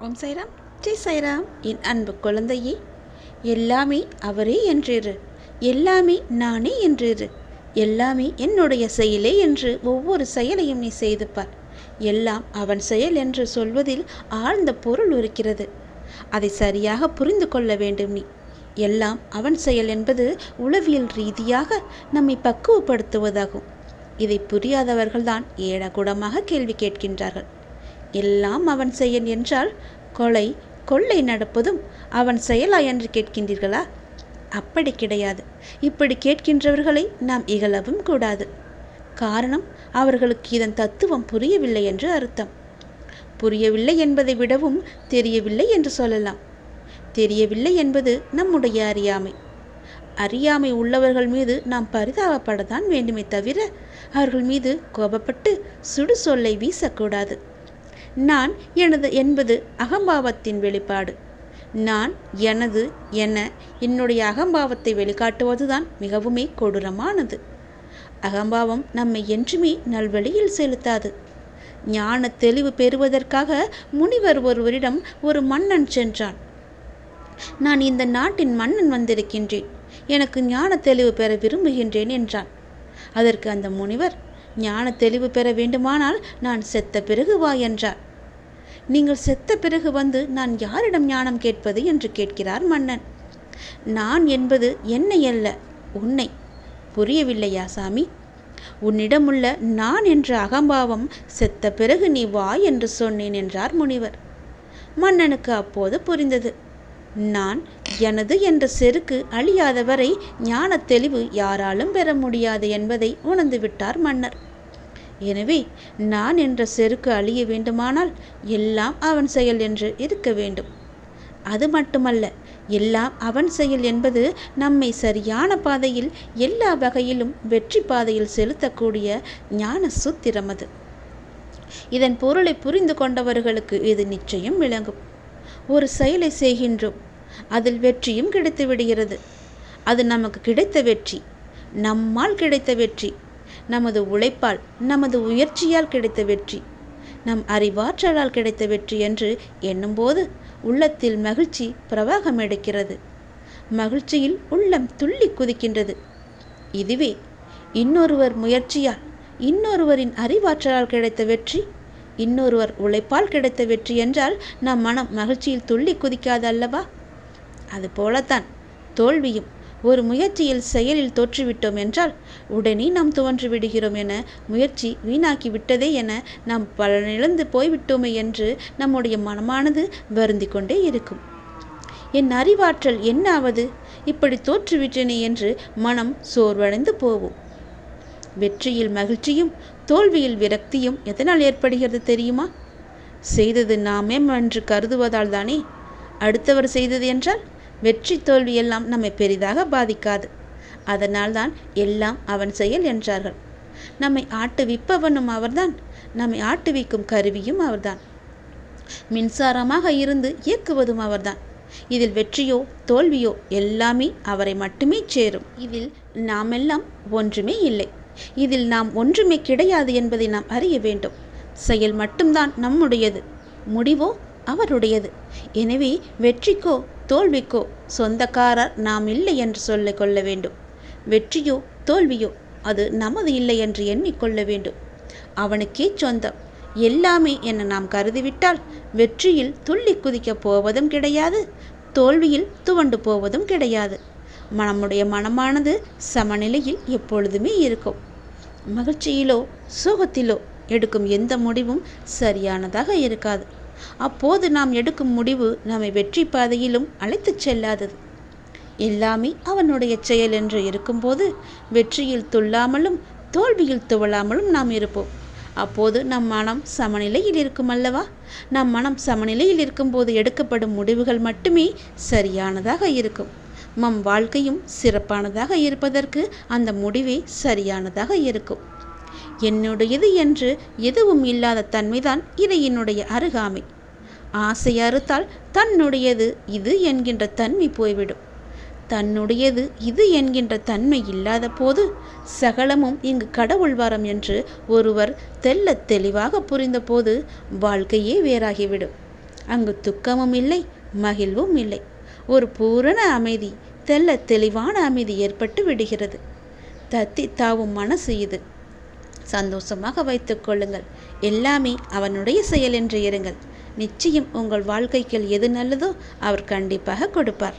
ஓம் சைராம் ஜெய் சைராம் என் அன்பு குழந்தையே எல்லாமே அவரே என்றிரு. எல்லாமே நானே என்றிரு. எல்லாமே என்னுடைய செயலே என்று ஒவ்வொரு செயலையும் நீ செய்து பார் எல்லாம் அவன் செயல் என்று சொல்வதில் ஆழ்ந்த பொருள் இருக்கிறது. அதை சரியாக புரிந்து கொள்ள வேண்டும் நீ. எல்லாம் அவன் செயல் என்பது உளவியல் ரீதியாக நம்மை பக்குவப்படுத்துவதாகும். இதை புரியாதவர்கள்தான் ஏடகுடமாக கேள்வி கேட்கின்றார்கள். எல்லாம் அவன் செயல் என்றால் கொலை கொள்ளை நடப்பதும் அவன் செயலா என்று கேட்கின்றீர்களா? அப்படி கிடையாது. இப்படி கேட்கின்றவர்களை நாம் இகழவும் கூடாது. காரணம் அவர்களுக்கு இதன் தத்துவம் புரியவில்லை என்று அர்த்தம். புரியவில்லை என்பதை விடவும் தெரியவில்லை என்று சொல்லலாம். தெரியவில்லை என்பது நம்முடைய அறியாமை. அறியாமை உள்ளவர்கள் மீது நாம் பரிதாபப்படத்தான் வேண்டுமே தவிர அவர்கள் மீது கோபப்பட்டு சுடு சொல்லை வீசக்கூடாது. நான் எனது என்பது அகம்பாவத்தின் வெளிப்பாடு. நான் எனது என என்னுடைய அகம்பாவத்தை வெளிக்காட்டுவதுதான் மிகவுமே கொடூரமானது. அகம்பாவம் நம்மை என்றுமே நல்வழியில் செலுத்தாது. ஞான தெளிவு பெறுவதற்காக முனிவர் ஒருவரிடம் ஒரு மன்னன் சென்றான். நான் இந்த நாட்டின் மன்னன் வந்திருக்கின்றேன். எனக்கு ஞான தெளிவு பெற விரும்புகின்றேன் என்றான். அதற்கு அந்த முனிவர் ஞான தெளிவு பெற வேண்டுமானால் நான் செத்த பிறகு வா என்றார். நீங்கள் செத்த பிறகு வந்து நான் யாரிடம் ஞானம் கேட்பது என்று கேட்கிறார் மன்னன். நான் என்பது என்னை அல்ல உன்னை. புரியவில்லையா சாமி? உன்னிடமுள்ள நான் என்ற அகம்பாவம் செத்த பிறகு நீ வா என்று சொன்னேன் என்றார் முனிவர். மன்னனுக்கு அப்போது புரிந்தது. நான் எனது என்ற செருக்கு அழியாதவரை ஞான தெளிவு யாராலும் பெற முடியாது என்பதை உணர்ந்துவிட்டார் மன்னர். எனவே நான் என்ற செருக்கு அழிய வேண்டுமானால் எல்லாம் அவன் செயல் என்று இருக்க வேண்டும். அது மட்டுமல்ல எல்லாம் அவன் செயல் என்பது நம்மை சரியான பாதையில் எல்லா வகையிலும் வெற்றி பாதையில் செலுத்தக்கூடிய ஞான சூத்திரம் அது. இதன் பொருளை புரிந்து கொண்டவர்களுக்கு இது நிச்சயம் விளங்கும். ஒரு செயலை செய்கின்றோம் அதில் வெற்றியும் கிடைத்து விடுகிறது. அது நமக்கு கிடைத்த வெற்றி. நம்மால் கிடைத்த வெற்றி. நமது உழைப்பால் நமது உயர்ச்சியால் கிடைத்த வெற்றி. நம் அறிவாற்றலால் கிடைத்த வெற்றி என்று எண்ணும்போது உள்ளத்தில் மகிழ்ச்சி பிரவாகம் எடுக்கிறது. மகிழ்ச்சியில் உள்ளம் துள்ளி குதிக்கின்றது. இதுவே இன்னொருவர் முயற்சியால் இன்னொருவரின் அறிவாற்றலால் கிடைத்த வெற்றி இன்னொருவர் உழைப்பால் கிடைத்த வெற்றி என்றால் நம் மனம் மகிழ்ச்சியில் துள்ளி குதிக்காது அல்லவா? அது போலத்தான் தோல்வியும் ஒரு முயற்சியில் செயலில் தோற்றுவிட்டோம் என்றால் உடனே நாம் துவன்று விடுகிறோம் என முயற்சி வீணாக்கி விட்டதே என நாம் பலனிழந்து போய்விட்டோமே என்று நம்முடைய மனமானது வருந்தி கொண்டே இருக்கும். என் அறிவாற்றல் என்ன ஆவது இப்படி தோற்றுவிட்டேனே என்று மனம் சோர்வடைந்து போவோம். வெற்றியில் மகிழ்ச்சியும் தோல்வியில் விரக்தியும் எதனால் ஏற்படுகிறது தெரியுமா? செய்தது நாமே என்று கருதுவதால் தானே? அடுத்தவர் செய்தது என்றால் வெற்றி தோல்வியெல்லாம் நம்மை பெரிதாக பாதிக்காது. அதனால்தான் எல்லாம் அவன் செயல் என்றார்கள். நம்மை ஆட்டுவிப்பவனும் அவர்தான். நம்மை ஆட்டுவிக்கும் கருவியும் அவர்தான். மின்சாரமாக இருந்து இயக்குவதும் அவர்தான். இதில் வெற்றியோ தோல்வியோ எல்லாமே அவரை மட்டுமே சேரும். இதில் நாமெல்லாம் ஒன்றுமே இல்லை. இதில் நாம் ஒன்றுமே கிடையாது என்பதை நாம் அறிய வேண்டும். செயல் மட்டும்தான் நம்முடையது. முடிவோ அவருடையது. எனவே வெற்றிக்கோ தோல்விக்கோ சொந்தக்காரர் நாம் இல்லை என்று சொல்லிக் கொள்ள வேண்டும். வெற்றியோ தோல்வியோ அது நமது இல்லை என்று எண்ணிக்கொள்ள வேண்டும். அவனுக்கே சொந்தம். எல்லாமே என நாம் கருதிவிட்டால் வெற்றியில் துள்ளி குதிக்கப் போவதும் கிடையாது தோல்வியில் துவண்டு போவதும் கிடையாது. நம்முடைய மனமானது சமநிலையில் எப்பொழுதுமே இருக்கும். மகிழ்ச்சியிலோ சோகத்திலோ எடுக்கும் எந்த முடிவும் சரியானதாக இருக்காது. அப்போது நாம் எடுக்கும் முடிவு நம்மை வெற்றி பாதையிலும் அழைத்துச் செல்லாதது. எல்லாமே அவனுடைய செயல் என்று இருக்கும்போது வெற்றியில் துள்ளாமலும் தோல்வியில் துவளாமலும் நாம் இருப்போம். அப்போது நம் மனம் சமநிலையில் இருக்கும் அல்லவா? நம் மனம் சமநிலையில் இருக்கும்போது எடுக்கப்படும் முடிவுகள் மட்டுமே சரியானதாக இருக்கும். நம் வாழ்க்கையும் சிறப்பானதாக இருப்பதற்கு அந்த முடிவே சரியானதாக இருக்கும். என்னுடையது என்று எதுவும் இல்லாத தன்மைதான் இறையினுடைய அருகாமை. ஆசை அறுத்தால் தன்னுடையது இது என்கின்ற தன்மை போய்விடும். தன்னுடையது இது என்கின்ற தன்மை இல்லாத போது சகலமும் இங்கு கடவுள் வரம் என்று ஒருவர் தெல்ல தெளிவாக புரிந்தபோது வாழ்க்கையே வேறாகிவிடும். அங்கு துக்கமும் இல்லை மகிழ்வும் இல்லை. ஒரு பூரண அமைதி தெல்ல தெளிவான அமைதி ஏற்பட்டு விடுகிறது. தத்தி தாவும் மனசு இது. சந்தோஷமாக வைத்துக் கொள்ளுங்கள். எல்லாமே அவனுடைய செயல் என்று இருங்கள் நிச்சயம் உங்கள் வாழ்க்கைக்கு எது நல்லதோ அவர் கண்டிப்பாக கொடுப்பார்.